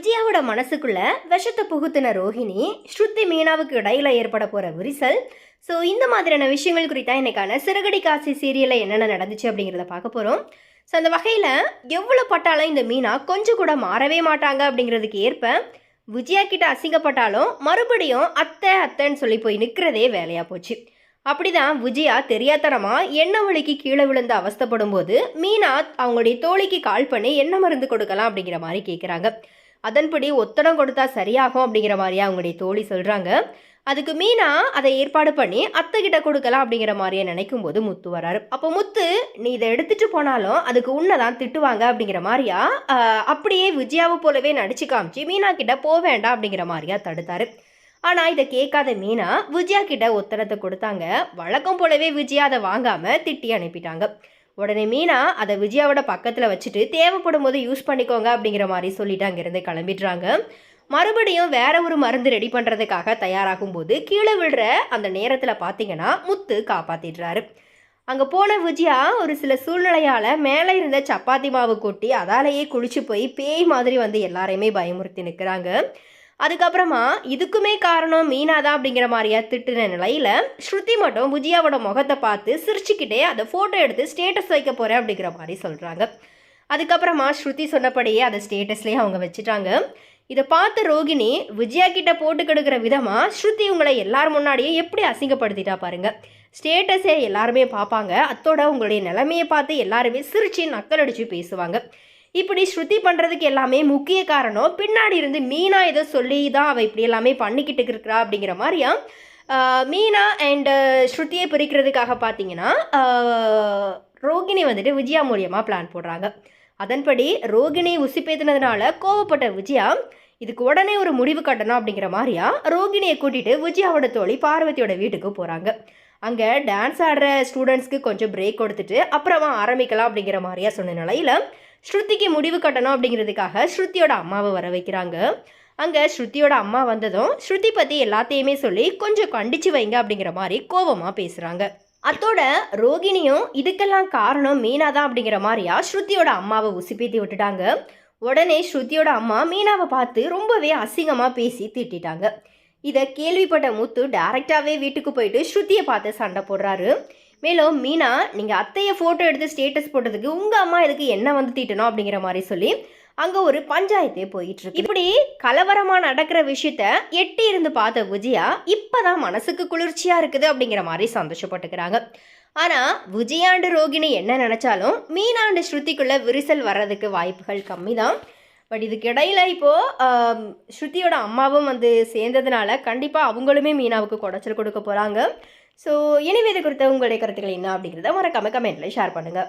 விஜயாவோட மனசுக்குள்ள விஷத்தை புகுத்தின ரோஹிணி ஸ்ருதி மீனாவுக்கு இடையில ஏற்பட போற விரிசல். ஸோ இந்த மாதிரியான விஷயங்கள் குறித்தா இன்னைக்கான சிறுகடி காசி சீரியலில் என்னென்ன நடந்துச்சு அப்படிங்கிறத பார்க்க போகிறோம் ஸோ அந்த வகையில் எவ்வளோ பட்டாலும் இந்த மீனா கொஞ்சம் கூட மாறவே மாட்டாங்க அப்படிங்கிறதுக்கு ஏற்ப விஜயா கிட்ட அசிங்கப்பட்டாலும் மறுபடியும் அத்தை அத்தைன்னு சொல்லி போய் நிற்கிறதே வேலையாக போச்சு. அப்படிதான் விஜயா தெரியாதனமா எண்ணெய் வலிக்கு கீழே விழுந்து அவஸ்தப்படும் போது மீனா அவங்களுடைய தோழிக்கு கால் பண்ணி என்ன மருந்து கொடுக்கலாம் அப்படிங்கிற மாதிரி கேட்குறாங்க அதன்படி ஒத்தடம் கொடுத்தா சரியாகும் அப்படிங்கிற மாதிரியா அவங்களுடைய தோழி சொல்கிறாங்க அதுக்கு மீனா அதை ஏற்பாடு பண்ணி அத்தை கிட்ட கொடுக்கலாம் அப்படிங்கிற மாதிரியே நினைக்கும் போது முத்து வராரு அப்போ முத்து நீ இதை எடுத்துட்டு போனாலும் அதுக்கு உன்னை திட்டுவாங்க அப்படிங்கிற மாதிரியா அப்படியே விஜயாவை போலவே நடிச்சு காமிச்சு மீனா கிட்ட போக வேண்டாம் அப்படிங்கிற மாதிரியா தடுத்தாரு. ஆனால் இதை கேட்காத மீனா விஜயா கிட்ட ஒத்தனத்தை கொடுத்தாங்க. வழக்கம் போலவே விஜயா அதை வாங்காம திட்டி அனுப்பிட்டாங்க. உடனே மீனா அதை விஜயாவோட பக்கத்தில் வச்சுட்டு தேவைப்படும் போது யூஸ் பண்ணிக்கோங்க அப்படிங்கிற மாதிரி சொல்லிட்டு அங்கேருந்து கிளம்பிடுறாங்க. மறுபடியும் வேற ஒரு மருந்து ரெடி பண்ணுறதுக்காக தயாராகும் போது கீழே விழுற அந்த நேரத்தில் பார்த்தீங்கன்னா முத்து காப்பாற்றிடுறாரு அங்கே போன விஜயா ஒரு சில சூழ்நிலையால் மேலே இருந்த சப்பாத்தி மாவு கொட்டி அதாலேயே குளிச்சு போய் பேய் மாதிரி வந்து எல்லாரையுமே பயமுறுத்தி நிற்கிறாங்க அதுக்கப்புறமா இதுக்குமே காரணம் மீனா தான் அப்படிங்கிற மாதிரியா திட்டுன நிலையில ஸ்ருதி மட்டும் புஜியாவோட முகத்தை பார்த்து சிரிச்சுக்கிட்டே அதை ஃபோட்டோ எடுத்து ஸ்டேட்டஸ் வைக்க போகிறேன் அப்படிங்கிற மாதிரி சொல்கிறாங்க அதுக்கப்புறமா ஸ்ருதி சொன்னபடியே அதை ஸ்டேட்டஸ்லேயே அவங்க வச்சுட்டாங்க. இதை பார்த்த ரோகிணி விஜயா கிட்ட போட்டு கெடுக்கிற விதமாக ஸ்ருதி உங்களை எல்லார் முன்னாடியே எப்படி அசிங்கப்படுத்திட்டா பாருங்க. ஸ்டேட்டஸே எல்லாருமே பார்ப்பாங்க. அத்தோட உங்களுடைய நிலைமையை பார்த்து எல்லாருமே சிரிச்சு நக்கல் அடிச்சு பேசுவாங்க. இப்படி ஸ்ருதி பண்ணுறதுக்கு எல்லாமே முக்கிய காரணம் பின்னாடி இருந்து மீனா ஏதோ சொல்லி தான் அவள் இப்படி எல்லாமே பண்ணிக்கிட்டு இருக்கிறா அப்படிங்கிற மாதிரியா? மீனா அண்டு ஸ்ருதியை பிரிக்கிறதுக்காக பார்த்தீங்கன்னா ரோகிணி வந்துட்டு விஜயா மூலியமாக பிளான் போடுறாங்க. அதன்படி ரோகிணி உசிப்பேத்தினதுனால கோவப்பட்ட விஜயா இதுக்கு உடனே ஒரு முடிவு கட்டணும் அப்படிங்கிற மாதிரியா ரோகிணியை கூட்டிட்டு விஜயாவோட தோழி பார்வதியோட வீட்டுக்கு போகிறாங்க அங்கே டான்ஸ் ஆடுற ஸ்டூடெண்ட்ஸ்க்கு கொஞ்சம் பிரேக் கொடுத்துட்டு அப்புறமா ஆரம்பிக்கலாம் அப்படிங்கிற மாதிரியா சொன்ன நிலையில் ஸ்ருதிக்கு முடிவு கட்டணும் அப்படிங்கிறதுக்காக ஸ்ருதியோட அம்மாவை வர வைக்கிறாங்க. அங்கே ஸ்ருதியோட அம்மா வந்ததும் ஸ்ருதி பற்றி எல்லாத்தையுமே சொல்லி கொஞ்சம் கண்டிச்சு வைங்க அப்படிங்கிற மாதிரி கோவமாக பேசுகிறாங்க அத்தோட ரோகிணியும் இதுக்கெல்லாம் காரணம் மீனா தான் அப்படிங்கிற மாதிரியா ஸ்ருதியோட அம்மாவை உசுப்பேத்தி விட்டுட்டாங்க. உடனே ஸ்ருதியோட அம்மா மீனாவை பார்த்து ரொம்பவே அசிங்கமாக பேசி திட்டாங்க இதை கேள்விப்பட்ட முத்து டேரெக்டாகவே வீட்டுக்கு போயிட்டு ஸ்ருதியை பார்த்து சண்டை போடுறாரு. மேலும் மீனா நீங்கள் அத்தையை ஃபோட்டோ எடுத்து ஸ்டேட்டஸ் போட்டதுக்கு உங்கள் அம்மா இதுக்கு என்ன வந்து தீட்டணும் அப்படிங்கிற மாதிரி சொல்லி அங்கே ஒரு பஞ்சாயத்தே போயிட்டு இருக்கு இப்படி கலவரமாக நடக்கிற விஷயத்த எட்டி இருந்து பார்த்த விஜயா இப்போதான் மனசுக்கு குளிர்ச்சியாக இருக்குது அப்படிங்கிற மாதிரி சந்தோஷப்பட்டுக்கிறாங்க. ஆனால் விஜயாண்டு ரோகிணி என்ன நினச்சாலும் மீனாண்டு ஸ்ருதிக்குள்ள விரிசல் வர்றதுக்கு வாய்ப்புகள் கம்மி தான் பட் இதுக்கிடையில் இப்போது ஸ்ருதியோட அம்மாவும் வந்து சேர்ந்ததுனால கண்டிப்பாக அவங்களுமே மீனாவுக்கு குடைச்சல் கொடுக்க போகிறாங்க ஸோ இனிமே இது குறித்த உங்களுடைய கருத்துக்கள் என்ன அப்படிங்கிறத மறக்காம கமெண்ட்டில் ஷேர் பண்ணுங்கள்